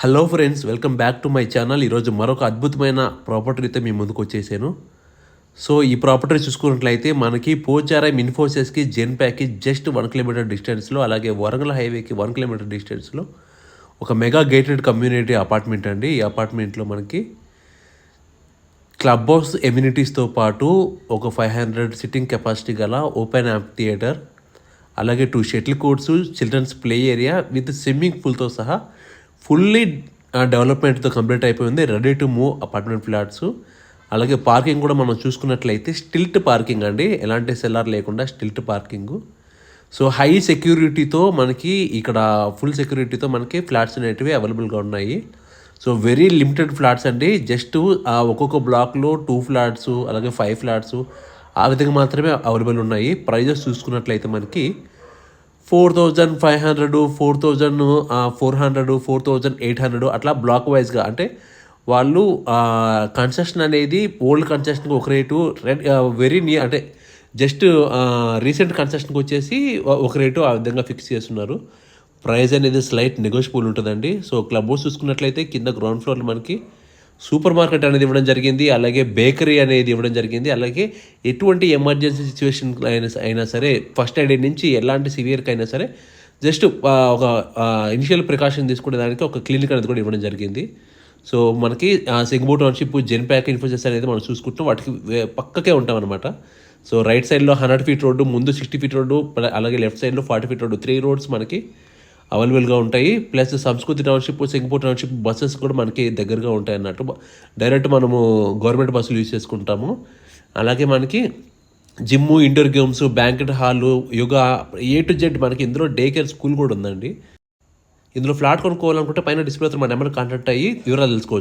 Hello friends welcome back to my channel. ఈరోజు మరొక అద్భుతమైన ప్రాపర్టీతో మీ ముందుకు వచ్చేసాను. సో ఈ ప్రాపర్టీ చూసుకున్నట్లయితే మనకి పోచారం ఇన్ఫోసిస్కి జెన్ ప్యాక్కి జస్ట్ వన్ కిలోమీటర్ డిస్టెన్స్లో అలాగే వరంగల్ హైవేకి వన్ కిలోమీటర్ డిస్టెన్స్లో ఒక మెగా గేటెడ్ కమ్యూనిటీ అపార్ట్మెంట్ అండి. ఈ అపార్ట్మెంట్లో మనకి క్లబ్ హౌస్ ఎమ్యూనిటీస్తో పాటు ఒక ఫైవ్ హండ్రెడ్ సిట్టింగ్ కెపాసిటీ గల ఓపెన్ యాప్ థియేటర్ అలాగే two shuttle courts children's play area with swimming పూల్తో సహా ఫుల్లీ డెవలప్మెంట్తో కంప్లీట్ అయిపోయింది. Ready to move apartment flats అలాగే పార్కింగ్ కూడా మనం చూసుకున్నట్లయితే స్టిల్ట్ పార్కింగ్ అండి. ఎలాంటి సెల్లార్ లేకుండా స్టిల్ట్ పార్కింగ్ సో హై సెక్యూరిటీతో మనకి ఇక్కడ ఫుల్ సెక్యూరిటీతో మనకి ఫ్లాట్స్ అనేటివి అవైలబుల్గా ఉన్నాయి. సో వెరీ లిమిటెడ్ ఫ్లాట్స్ అండి. జస్ట్ ఒక్కొక్క బ్లాక్లో టూ ఫ్లాట్స్ అలాగే ఫైవ్ ఫ్లాట్స్ ఆ విధంగా మాత్రమే అవైలబుల్ ఉన్నాయి. ప్రైజెస్ చూసుకున్నట్లయితే మనకి four thousand five hundred four thousand four hundred four thousand eight hundred అట్లా బ్లాక్ వైజ్గా అంటే వాళ్ళు కన్సెషన్ అనేది ఓల్డ్ కన్సెషన్కి ఒక రేటు రెడ్ వెరీ నియర్ అంటే జస్ట్ రీసెంట్ కన్సెషన్కి వచ్చేసి ఒక రేటు ఆ విధంగా ఫిక్స్ చేస్తున్నారు. ప్రైస్ అనేది స్లైట్ నెగోషియబుల్ ఉంటుందండి. సో క్లబ్ హౌస్ చూసుకున్నట్లయితే కింద గ్రౌండ్ ఫ్లోర్లో మనకి సూపర్ మార్కెట్ అనేది ఇవ్వడం జరిగింది అలాగే బేకరీ అనేది ఇవ్వడం జరిగింది అలాగే ఎటువంటి ఎమర్జెన్సీ సిచ్యువేషన్ అయినా అయినా సరే ఫస్ట్ ఎయిడ్ నుంచి ఎలాంటి సివియర్కి అయినా సరే జస్ట్ ఒక ఇనిషియల్ ప్రికాషన్ తీసుకునే దానికి ఒక క్లినిక్ అనేది కూడా ఇవ్వడం జరిగింది. సో మనకి సింగబూ టౌన్షిప్ జెన్ ప్యాక్ ఇన్ఫోసిస్ అనేది మనం చూసుకుంటాం వాటికి పక్కకే ఉంటాం అనమాట సో రైట్ సైడ్లో హండ్రెడ్ ఫీట్ రోడ్డు ముందు సిక్స్టీ ఫీట్ రోడ్డు అలాగే లెఫ్ట్ సైడ్లో forty feet road three roads మనకి అవైలబుల్గా ఉంటాయి. ప్లస్ సంస్కృతి టౌన్షిప్ సింగపూర్ టౌన్షిప్ బస్సెస్ కూడా మనకి దగ్గరగా ఉంటాయి అన్నట్టు డైరెక్ట్ మనము గవర్నమెంట్ బస్సులు యూజ్ చేసుకుంటాము. అలాగే మనకి gym indoor games banquet hall yoga A to Z మనకి ఇందులో డే కేర్ స్కూల్ కూడా ఉందండి. ఇందులో ఫ్లాట్ కొనుక్కోవాలనుకుంటే పైన డిస్ప్లే మన నెంబర్ కాంటాక్ట్ అయ్యి వివరాలు తెలుసుకోవచ్చు.